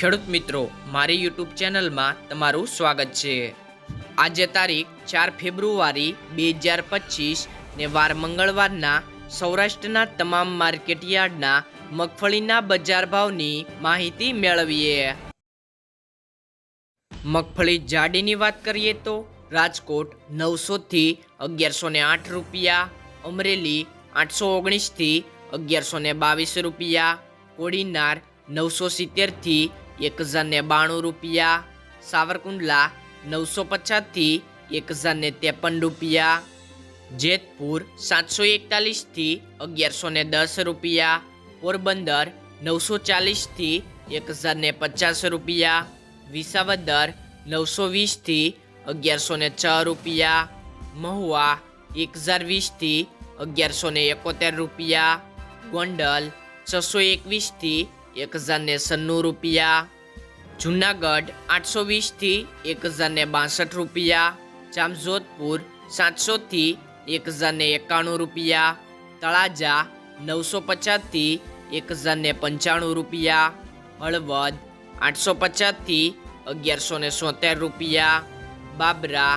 ખેડૂત મિત્રો, મારી યુટ્યુબ ચેનલમાં તમારું સ્વાગત છે. આજે તારીખ ચાર ફેબ્રુઆરી બે હજાર પચીસ ને વાર મંગળવારના સૌરાષ્ટ્રના તમામ માર્કેટ યાર્ડના મગફળીના બજાર ભાવની માહિતી મેળવીએ. મગફળી જાડીની વાત કરીએ તો રાજકોટ નવસોથી અગિયારસો ને આઠ રૂપિયા, અમરેલી આઠસો ઓગણીસથી અગિયારસો ને બાવીસ રૂપિયા, કોડીનાર નવસો સિત્તેરથી એક હજાર ને બાણું રૂપિયા, સાવરકુંડલા નવસો પચાસથી એક હજાર ને ત્રેપન રૂપિયા, જેતપુર સાતસો એકતાલીસથી અગિયારસો ને દસ રૂપિયા, પોરબંદર નવસો ચાલીસથી એક હજાર ને પચાસ રૂપિયા, વિસાવદર નવસો વીસથી અગિયારસો ને છ રૂપિયા, મહુવા એક હજાર વીસથી અગિયારસો ને એકોતેર રૂપિયા, ગોંડલ છસો એકવીસથી એક હજાર ને સન્નું રૂપિયા, જુનાગઢ આઠસો વીસથી એક હજાર ને બાસઠ રૂપિયા, જામજોધપુર સાતસોથી એક હજાર ને એકાણું રૂપિયા, તળાજા નવસો પચાસથી એક હજાર ને પંચાણું રૂપિયા, હળવદ આઠસો પચાસથી અગિયારસો ને સોતેર રૂપિયા, બાબરા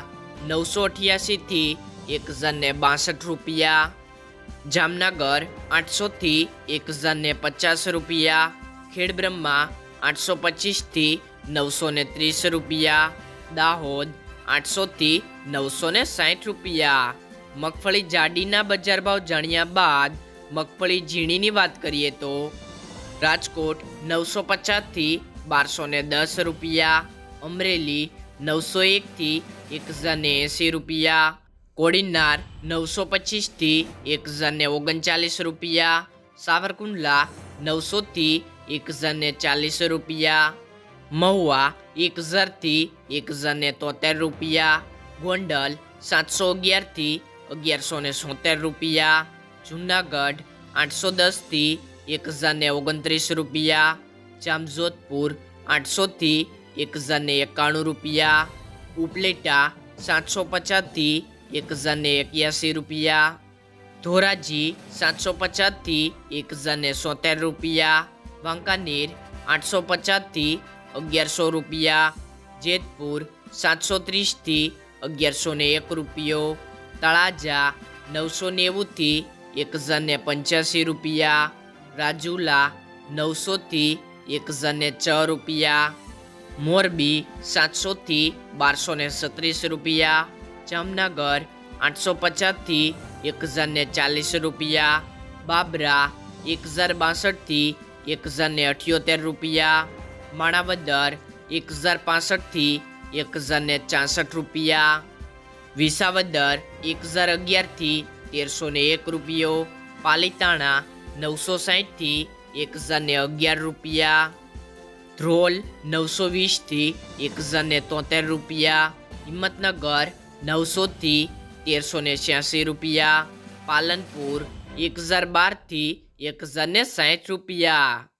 નવસો અઠ્યાસીથી એક હજાર ને બાસઠ રૂપિયા, જામનગર આઠસોથી એક હજાર ને પચાસ રૂપિયા ખેડબ્રહ્મા આઠસો પચીસથી નવસો ને ત્રીસ રૂપિયા, દાહોદ આઠસોથી નવસો ને સાઠ રૂપિયા. મગફળી જાડીના બજાર ભાવ જાણ્યા બાદ મગફળી ઝીણીની વાત કરીએ તો રાજકોટ નવસો પચાસથી બારસો ને દસ રૂપિયા, અમરેલી નવસો એકથી એક હજાર ને એંસી રૂપિયા, કોડીનાર નવસો પચીસથી એક હજાર ને ઓગણચાલીસ રૂપિયા, સાવરકુંડલા નવસોથી એક હજારને ચાલીસ રૂપિયા, મહુવા એક હજારથી એક હજાર ને તોતેર રૂપિયા, ગોંડલ સાતસો અગિયારથી અગિયારસો ને સોતેર રૂપિયા, જુનાગઢ આઠસો દસથી એક હજારને ઓગણત્રીસ રૂપિયા, જામજોધપુર આઠસોથી એક હજારને એકાણું રૂપિયા, ઉપલેટા સાતસો પચાસથી એક હજારને એક્યાસી રૂપિયા, ધોરાજી સાતસો પચાસથી એક હજારને સોતેર રૂપિયા વાંકાનેર આઠસો પચાસથી અગિયારસો રૂપિયા. જેતપુર, સાતસો ત્રીસથી અગિયારસો ને એક રૂપિયો. તળાજા, નવસો નેવુંથી એક હજાર ને પંચ્યાસી રૂપિયા. રાજુલા, નવસોથી એક હજાર ને છ રૂપિયા. મોરબી, સાતસોથી બારસો ને સત્રીસ રૂપિયા. જામનગર, આઠસો પચાસથી એક હજાર ને ચાલીસ રૂપિયા. બાબરા એક હજાર બાસઠથી એક હજારને અઠ્યોતેર રૂપિયા, માણાવદર એક હજાર પાસઠથી એક હજારને ચાસઠ રૂપિયા, વિસાવદર એક હજાર અગિયારથી તેરસો ને એક રૂપિયો, પાલિતાણા નવસો સાહીઠથી એક હજારને અગિયાર રૂપિયા, ધ્રોલ નવસો વીસથી એક હજારને તોતેર રૂપિયા, હિંમતનગર નવસોથી તેરસો ને છ્યાસી રૂપિયા, પાલનપુર એક હજાર બારથી એક હજારને સાહીઠ રૂપિયા.